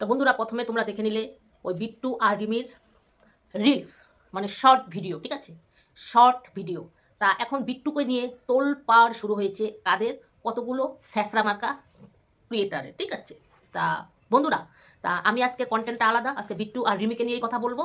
তো বন্ধুরা প্রথমে তোমরা দেখে নিলে ওই বিট্টু আর রিমির রিলস মানে শর্ট ভিডিও ঠিক আছে? শর্ট ভিডিও তা এখন বিট্টুকে নিয়ে তোল পাড় শুরু হয়েছে তাদের কতগুলো স্যাঁচরা মার্কা ক্রিয়েটারের ঠিক আছে? তা বন্ধুরা, তা আমি আজকে কন্টেন্টটা আলাদা, আজকে বিট্টু আর রিমিকে নিয়েই কথা বলব।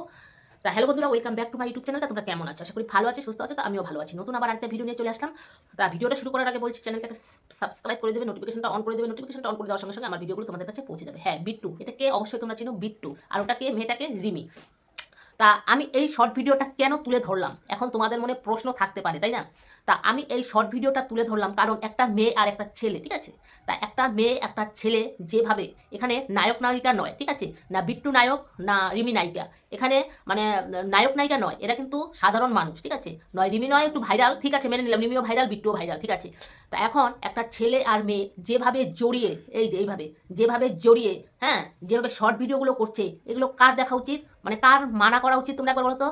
তা হ্যালো বন্ধুরা welcome back to my YouTube channel তোমরা কেমন আছো? আশা করি ভালো আছে, সুস্থ আছো, তো আমিও ভালো আছি। নতুন আবার একটা ভিডিও নিয়ে চলে আসলাম। তা ভিডিওটা শুরু করার আগে বলছি চ্যানেলটাকে সাবস্ক্রাইব করে দেবে নোটিফিকেশনটা অন করে দেবে। নোটিফিকেশনটা অন করে দেওয়ার সঙ্গে সঙ্গে আমার ভিডিওগুলো তোমাদের কাছে পৌঁছে দেবে। হ্যাঁ বিট্টু। এটা কে? অবশ্যই তোমরা চিনো বিট্টু। আর ওটাকে, মেয়েটাকে রিমি। তা আমি এই শর্ট ভিডিওটা কেন তুলে ধরলাম? এখন তোমাদের মনে প্রশ্ন থাকতে পারে, তাই না? তা আমি এই শর্ট ভিডিওটা তুলে ধরলাম কারণ একটা মেয়ে আর একটা ছেলে, ঠিক আছে? তা একটা মেয়ে, একটা ছেলে যেভাবে, এখানে নায়ক নায়িকা নয়, ঠিক আছে? না বিট্টু নায়ক, না রিমি নায়িকা। এখানে মানে নায়ক নায়িকা নয়, এরা কিন্তু সাধারণ মানুষ, ঠিক আছে? নয়, রিমি নয়, একটু ভাইরাল ঠিক আছে, মেনে নিলাম, রিমিও ভাইরাল বিট্টুও ভাইরাল ঠিক আছে? তা এখন একটা ছেলে আর মেয়ে যেভাবে জড়িয়ে, এই যে এইভাবে, যেভাবে জড়িয়ে হ্যাঁ? যেভাবে শর্ট ভিডিওগুলো করছে, এগুলো কার দেখা উচিত? মানে কার মানা করা উচিত তোমরা একবার বলো তো?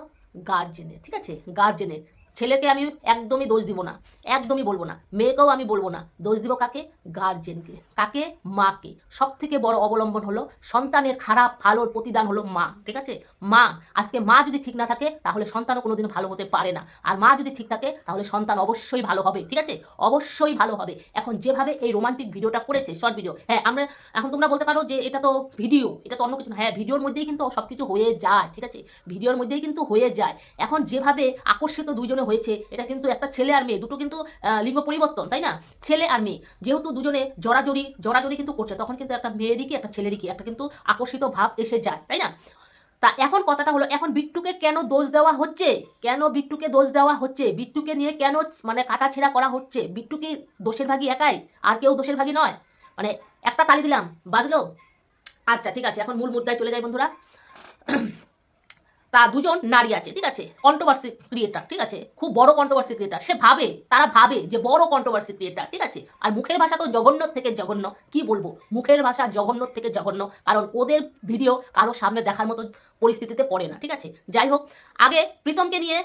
গার্জেনের ঠিক আছে? গার্জেনের ছেলেকে আমি একদমই দোষ দিব না, একদমই বলব না। মেয়েকেও আমি বলব না, দোষ দিব কাকে? গার্জেনকে কাকে? মাকে। সব থেকে বড় অবলম্বন হলো সন্তানের খারাপ, ভালোর প্রতিদান হলো মা, ঠিক আছে? মা, আজকে মা যদি ঠিক না থাকে, তাহলে সন্তানও কোনোদিন ভালো হতে পারে না। আর মা যদি ঠিক থাকে, তাহলে সন্তান অবশ্যই ভালো হবে, ঠিক আছে? অবশ্যই ভালো হবে। এখন যেভাবে এই রোমান্টিক ভিডিওটা করেছে শর্ট ভিডিও হ্যাঁ আমরা, এখন তোমরা বলতে পারো যে এটা তো ভিডিও এটা তো অন্য কিছু না। হ্যাঁ ভিডিওর মধ্যেই কিন্তু সব কিছু হয়ে যায়, ঠিক আছে? ভিডিওর মধ্যেই কিন্তু হয়ে যায়। এখন যেভাবে আকর্ষিত দুইজনে হয়েছে, এটা কিন্তু একটা ছেলে আর মেয়ে, দুটো কিন্তু লিঙ্গ পরিবর্তন, তাই না? ছেলে আর মেয়ে, যেহেতু দুজনে জড়াজড়ি জড়াজড়ি কিন্তু করছে, তখন কিন্তু একটা মেয়েরই কি একটা ছেলেরই কি একটা কিন্তু আকর্ষিত ভাব এসে যায়, তাই না? তা এখন কথাটা হলো, এখন বিট্টুকে কেন দোষ দেওয়া হচ্ছে? কেন বিট্টুকে দোষ দেওয়া হচ্ছে? বিট্টুকে নিয়ে কেন মানে কাটাছেড়া করা হচ্ছে? বিট্টু কি দোষের ভাগী একাই? আর কেউ দোষের ভাগী নয়? মানে একটা তালি দিলাম, বাজলো? আচ্ছা ঠিক আছে, এখন মূল মুদ্রায় চলে যাই বন্ধুরা। তা দুজন নারী আছে, ঠিক আছে? কন্ট্রোভার্সি ক্রিয়েটার ঠিক আছে? খুব বড় কন্ট্রোভার্সি ক্রিয়েটার সে ভাবে, তারা ভাবে যে বড় কন্ট্রোভার্সি ক্রিয়েটার ঠিক আছে? আর মুখের ভাষা তো জঘন্য থেকে জঘন্য, কি বলব? মুখের ভাষা জঘন্য থেকে জঘন্য, কারণ ওদের ভিডিও কারোর সামনে দেখার মতো পরিস্থিতিতে পড়ে না, ঠিক আছে? যাই হোক, আগে প্রীতমকে নিয়ে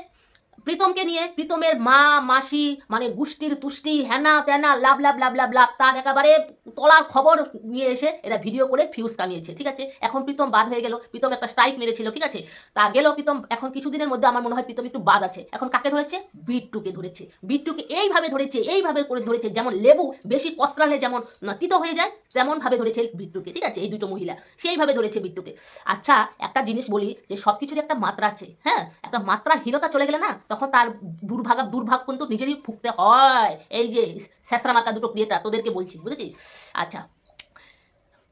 প্রীতমকে নিয়ে প্রীতমের মা, মাসি মানে গুষ্টির তুষ্টি হ্যানা ত্যানা লাভ লাভ লাভ লাভ লাভ, তার একেবারে তলার খবর নিয়ে এসে এরা ভিডিও করে ফিউজ কামিয়েছে, ঠিক আছে? এখন প্রীতম বাদ হয়ে গেল, প্রীতম একটা স্ট্রাইক মেরেছিল, ঠিক আছে? তা গেল প্রীতম, এখন কিছুদিনের মধ্যে আমার মনে হয় প্রীতম একটু বাদ আছে। এখন কাকে ধরেছে? বিট্টুকে ধরেছে। বিট্টুকে এইভাবে ধরেছে, এইভাবে করে ধরেছে, যেমন লেবু বেশি কস্তালে যেমন তিতো হয়ে যায় তেমন ভাবে ধরেছে বিট্টুকে, ঠিক আছে? এই দুটো মহিলা, সেইভাবে ধরেছে বিট্টুকে। আচ্ছা একটা জিনিস বলি যে সব কিছুর একটা মাত্রা আছে হ্যাঁ? একটা মাত্রাহীনতা চলে গেলে না তখন তার দুর্ভাগ দুর্ভাগ কিন্তু নিজেরই ফুকতে হয়। এই যে শেষরা মাতা দুটো ক্রিয়েটার তোদেরকে বলছি, বুঝেছিস? আচ্ছা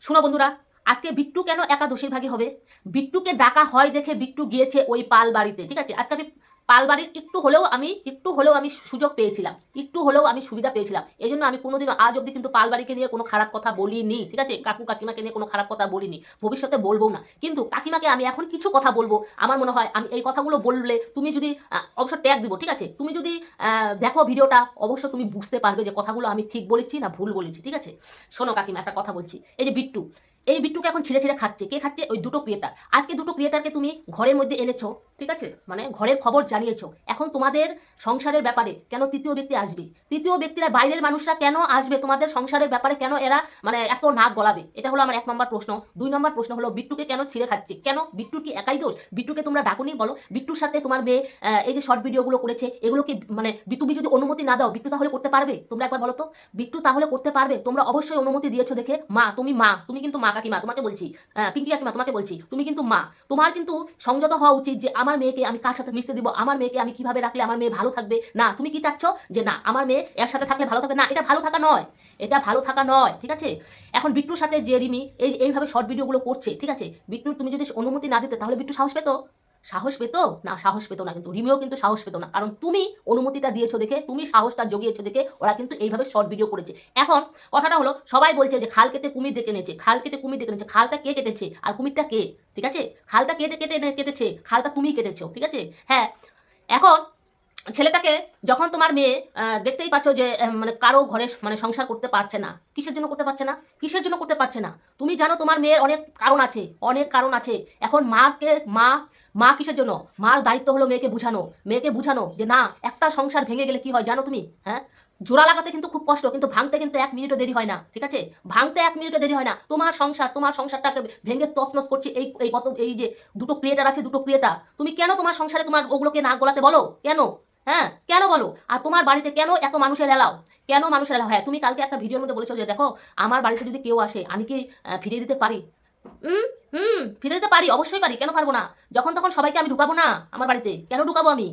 শোনো বন্ধুরা, আজকে বিট্টু কেন একাদশীর ভাগে হবে? বিট্টুকে ডাকা হয় দেখে বিট্টু গিয়েছে ওই পাল বাড়িতে, ঠিক আছে? আজকে আমি পাল বাড়ির একটু হলেও আমি, একটু হলেও আমি সুযোগ পেয়েছিলাম। একটু হলেও আমি সুবিধা পেয়েছিলাম। এই জন্য আমি কোনোদিনও আজ অবধি কিন্তু পাল বাড়িকে নিয়ে কোনো খারাপ কথা বলিনি, ঠিক আছে? কাকু কাকিমাকে নিয়ে কোনো খারাপ কথা বলিনি। ভবিষ্যতে বলব না। কিন্তু কাকিমাকে আমি এখন কিছু কথা বলব। আমার মনে হয় আমি এই কথাগুলো বললে তুমি যদি অবশ্য ট্যাগ দিব, ঠিক আছে? তুমি যদি দেখো ভিডিওটা, অবশ্য তুমি বুঝতে পারবে যে কথাগুলো আমি ঠিক বলেছি না ভুল বলেছি, ঠিক আছে? শোনো কাকিমা, একটা কথা বলছি। এই যে বিট্টু, এই বিট্টুকে এখন ছিঁড়ে ছিঁড়ে খাচ্ছে। কে খাচ্ছে? ওই দুটো ক্রিয়েটার। আজকে দুটো ক্রিয়েটারকে তুমি ঘরের মধ্যে এনেছো। ঠিক আছে? মানে ঘরের খবর জানিয়েছো। এখন তোমাদের সংসারের ব্যাপারে কেন তৃতীয় ব্যক্তি আসবে? তৃতীয় ব্যক্তিরা বাইরের মানুষরা কেন আসবে? তোমাদের সংসারের ব্যাপারে কেন এরা মানে এত নাক গলাবে? এটা হলো আমার এক নম্বর প্রশ্ন। দুই নম্বর প্রশ্ন হলো, বিট্টুকে কেন ছিঁড়ে খাচ্ছে? কেন? বিট্টু কি একাই দোষ? বিট্টুকে তোমরা ডাকুনি? বলো। বিট্টুর সাথে তোমার মেয়ে এই যে শর্ট ভিডিওগুলো করেছে, এগুলো কি মানে বি- তুমি যদি অনুমতি না দাও, বিট্টু তাহলে করতে পারবে? তোমরা একবার বলো তো। বিট্টু তাহলে করতে পারবে? তোমরা অবশ্যই অনুমতি দিয়েছ দেখে। মা, তুমি মা, তুমি কিন্তু মা কাকিমা, তোমাকে বলছি পিঙ্কি কাকিমা, তোমাকে বলছি, তুমি কিন্তু মা। তোমার কিন্তু সংযত হওয়া উচিত যে আমার মেয়েকে আমি কার সাথে মিশতে দিব? আমার মেয়েকে আমি কীভাবে রাখলে আমার মেয়ে ভালো থাকবে? না, তুমি কি চাচ্ছ যে না, আমার মেয়ে এর সাথে থাকলে ভালো থাকবে? না, এটা ভালো থাকা নয়। এটা ভালো থাকা নয়, ঠিক আছে? এখন বিট্টুর সাথে যে রিমি এই, এইভাবে শর্ট ভিডিওগুলো করছে, ঠিক আছে? বিট্টুর তুমি যদি অনুমতি না দিতে, তাহলে বিট্টু সাহস পেতো? সাহস পেতো? না, সাহস পেতো না। কিন্তু রিমিও কিন্তু সাহস পেতো না। কারণ তুমি অনুমতিটা দিয়েছ দেখে, তুমি সাহসটা জগিয়েছো দেখে ওরা কিন্তু এইভাবে শর্ট ভিডিও করেছে। এখন কথাটা হলো, সবাই বলছে যে খাল কেটে কুমির ডেকে এনেছে। খাল কেটে কুমির ডেকে এনেছে। খালটা কে কেটেছে? আর কুমিরটা কে? ঠিক আছে? খালটা কেটে কেটে, কেটেছে। খালটা তুমি কেটেছো, ঠিক আছে? হ্যাঁ। এখন ছেলেটাকে যখন তোমার মেয়ে দেখতেই পাচ্ছ যে মানে কারও ঘরে মানে সংসার করতে পারছে না। কিসের জন্য করতে পারছে না? কিসের জন্য করতে পারছে না? তুমি জানো তোমার মেয়ের অনেক কারণ আছে, অনেক কারণ আছে। এখন মাকে, মা মা কিসের জন্য? মার দায়িত্ব হলো মেয়েকে বুঝানো। মেয়েকে বুঝানো যে, না, একটা সংসার ভেঙে গেলে কি হয় জানো তুমি? হ্যাঁ? জোড়া লাগাতে কিন্তু খুব কষ্ট, কিন্তু ভাঙতে কিন্তু এক মিনিটও দেরি হয় না, ঠিক আছে? ভাঙতে এক মিনিটও দেরি হয় না। তোমার সংসার, তোমার সংসারটাকে ভেঙে তছনছ করছে এই এই কত, এই যে দুটো ক্রিয়েটার আছে, দুটো ক্রিয়েটার তুমি কেন তোমার সংসারে তোমার ওগুলোকে না গলাতে বলো? কেন? হ্যাঁ কেন বলো? আর তোমার বাড়িতে কেন এত মানুষের এলাও? কেন মানুষের এলাও? হ্যাঁ তুমি কালকে একটা ভিডিওর মধ্যে বলেছ যে, দেখো, আমার বাড়িতে যদি কেউ আসে, আমি কি ফিরিয়ে দিতে পারি? হুম? হুম ফিরে দিতে পারি, অবশ্যই পারি। কেন পারব না? যখন তখন সবাইকে আমি ঢুকাবো না আমার বাড়িতে? কেন ঢুকাবো আমি?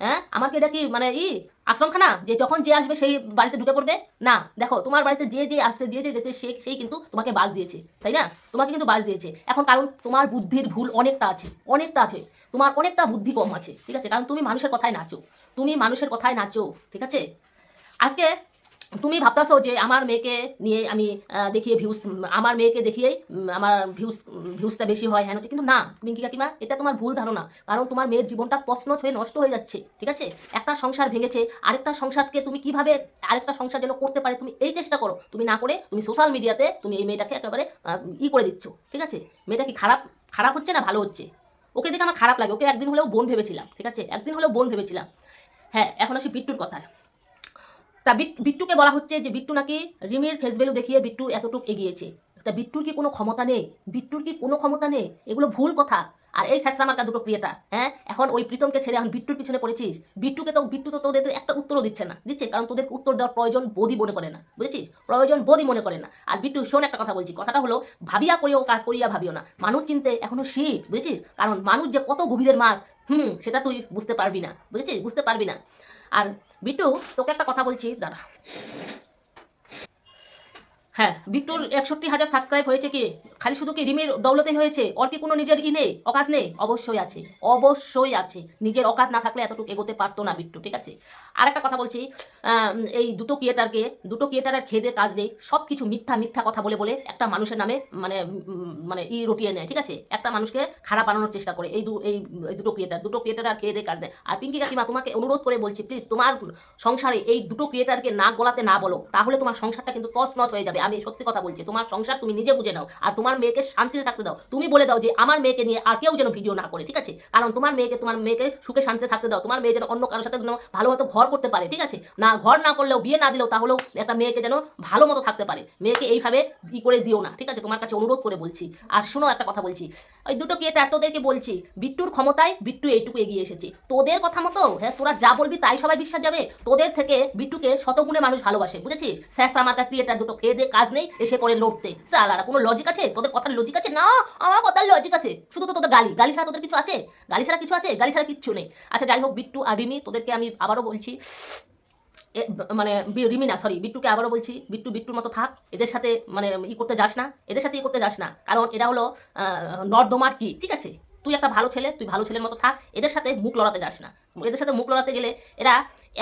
হ্যাঁ আমার কি এটা কি মানে ই, আশ্রমখানা? যে যখন যে আসবে সেই বাড়িতে ঢুকে পড়বে? না, দেখো, তোমার বাড়িতে যে যে আসছে, যে যে গেছে, সে, সেই কিন্তু তোমাকে বাস দিয়েছে, তাই না? তোমাকে কিন্তু বাস দিয়েছে। এখন কারণ তোমার বুদ্ধির ভুল অনেকটা আছে অনেকটা আছে। তোমার অনেকটা বুদ্ধি কম আছে, ঠিক আছে? কারণ তুমি মানুষের কথায় নাচো। তুমি মানুষের কথায় নাচো, ঠিক আছে? আজকে তুমি ভাবতেছো যে আমার মেয়েকে নিয়ে আমি দেখিয়ে ভিউস আমার মেয়েকে দেখিয়েই আমার ভিউস ভিউসটা বেশি হয় হ্যাঁ হচ্ছে কিন্তু না পিঙ্কি কাকিমা, এটা তোমার ভুল ধারণা। কারণ তোমার মেয়ের জীবনটা তছনছ হয়ে নষ্ট হয়ে যাচ্ছে, ঠিক আছে? একটা সংসার ভেঙেছে, আরেকটা সংসারকে তুমি কীভাবে, আরেকটা সংসার যেন করতে পারে, তুমি এই চেষ্টা করো। তুমি না করে, তুমি সোশ্যাল মিডিয়াতে তুমি এই মেয়েটাকে একেবারে ই করে দিচ্ছ, ঠিক আছে? মেয়েটা কি খারাপ খারাপ হচ্ছে না ভালো হচ্ছে? ওকে দেখে আমার খারাপ লাগে, ওকে একদিন হলেও বোন ভেবেছিলাম, ঠিক আছে? একদিন হলেও বোন ভেবেছিলাম। হ্যাঁ এখন আসি বিট্টুর কথায়। তা বিট- বিট্টুকে বলা হচ্ছে যে বিট্টু নাকি রিমির ফেস ভ্যালু দেখিয়ে বিট্টু এতটুকু এগিয়েছে। তা বিট্টুর কি কোনো ক্ষমতা নেই? বিট্টুর কি কোনো ক্ষমতা নেই? এগুলো ভুল কথা। আর এই মার্কা দুটো ক্রিয়েটা হ্যাঁ? এখন ওই প্রীতমকে ছেড়ে এখন বিট্টুর পিছনে পড়েছিস। বিট্টুকে তো বিট্টু তো তোদের একটা উত্তরও দিচ্ছে না, দিচ্ছে? কারণ তোদের উত্তর দেওয়ার প্রয়োজন বোধই মনে করে না, বুঝেছিস? প্রয়োজন বোধই মনে করে না। আর বিট্টু, শোন একটা কথা বলছি। কথাটা হলো, ভাবিয়া করিও, কাজ করিয়া ভাবিও না। মানুষ চিনতে এখনও শীত বুঝেছিস? কারণ মানুষ যে কত গভীরের মাছ, হুম, সেটা তুই বুঝতে পারবি না, বুঝেছিস? বুঝতে পারবি না। আর বিট্টু, তোকে একটা কথা বলছি, দাঁড়া। হ্যাঁ বিট্টুর একষট্টি হাজার সাবস্ক্রাইব হয়েছে কি? খালি শুধু কি রিমির দৌলতে হয়েছে? ওর কি কোনো নিজের ই নেই? অকাত নেই? অবশ্যই আছে। অবশ্যই আছে। নিজের অকাত না থাকলে এতটুকু এগোতে পারতো না বিট্টু, ঠিক আছে? আর একটা কথা বলছি এই দুটো ক্রিয়েটারকে দুটো ক্রিয়েটারের খেদে কাজ নেই সব কিছু মিথ্যা মিথ্যা কথা বলে বলে একটা মানুষের নামে মানে মানে ই রটিয়ে নেয়, ঠিক আছে? একটা মানুষকে খারাপ বানানোর চেষ্টা করে, এই দু, এই দুটো ক্রিয়েটার দুটো ক্রিয়েটার আর খেয়ে দিয়ে কাজ দেয় আর পিঙ্কি কাকিমা, তোমাকে অনুরোধ করে বলছি প্লিজ তোমার সংসারে এই দুটো ক্রিয়েটারকে নাক গলাতে না বলো, তাহলে তোমার সংসারটা কিন্তু তছ নচ হয়ে যাবে। আমি সত্যি কথা বলছি, তোমার সংসার তুমি নিজে বুঝে নাও আর তোমার মেয়েকে শান্তিতে থাকতে দাও। তুমি বলে দাও যে আমার মেয়েকে নিয়ে আর কেউ যেন ভিডিও না করে, ঠিক আছে? কারণ তোমার মেয়েকে তোমার মেয়েকে সুখে শান্তিতে থাকতে দাও। তোমার মেয়ে যেন অন্য কারোর সাথে ভালো মতো ঘর করতে পারে, ঠিক আছে? না, ঘর না করলেও, বিয়ে না দিলেও তাহলেও একটা মেয়েকে যেন ভালো মতো থাকতে পারে। মেয়েকে এইভাবে ই করে দিও না, ঠিক আছে? তোমার কাছে অনুরোধ করে বলছি। আর শোনো একটা কথা বলছি, ওই দুটো কেটা তোদেরকে বলছি? বিট্টুর ক্ষমতায় বিট্টু এইটুকু এগিয়ে এসেছে। তোদের কথা মতো হ্যাঁ তোরা যা বলবি তাই সবাই বিশ্বাস যাবে। তোদের থেকে বিট্টুকে শতগুণে মানুষ ভালোবাসে, বুঝেছিস? স্যাস আমার ক্রিয়েটার দুটো খেয়ে দিয়ে কাজ নেই, এসে করে লড়তে। সালারা কোনো লজিক আছে? তোদের কথার লজিক আছে? না, আমার কথার লজিক আছে। শুধু তো তোদের গালি। গালি ছাড়া তোদের কিছু আছে? গালি ছাড়া কিছু আছে? গালি ছাড়া কিচ্ছু নেই। আচ্ছা যাই হোক, বিট্টু আর রিমি, তোদেরকে আমি আবারও বলছি মানে রিমি না সরি বিট্টুকে আবারও বলছি, বিট্টু, বিট্টুর মতো থাক। এদের সাথে মানে ই করতে যাস না। এদের সাথে ই করতে যাস না। কারণ এরা হলো নর্দমার কি, ঠিক আছে? তুই একটা ভালো ছেলে, তুই ভালো ছেলের মতো থাক, এদের সাথে মুখ লড়াতে যাস না। এদের সাথে মুখ লড়াতে গেলে এরা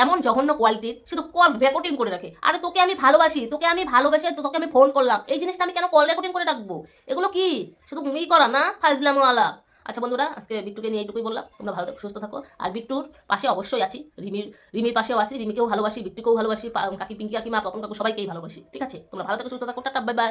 এমন জঘন্য কোয়ালিটির শুধু কল রেকর্ডিং করে রাখে। আরে তোকে আমি ভালোবাসি, তোকে আমি ভালোবাসে তোকে আমি ফোন করলাম, এই জিনিসটা আমি কেন কল রেকর্ডিং করে রাখব? এগুলো কি? শুধু ই করা না, ফাজলামওয়ালা? আচ্ছা বন্ধুরা, আজকে বিট্টুকে নিয়ে এইটুকুই বললাম। তোমরা ভালো থাকো, সুস্থ থাকো। আর বিট্টুর পাশে অবশ্যই আছি। রিমির রিমির পাশেও আছি, রিমিকেও ভালোবাসি, বিট্টুকেও ভালোবাসি কাকি, পিঙ্কি কাকি মা পপন কাকু, সবাইকেই ভালোবাসি। ঠিক আছে? তোমরা ভালো থাকো, সুস্থ থাকো, টাটা বাই বাই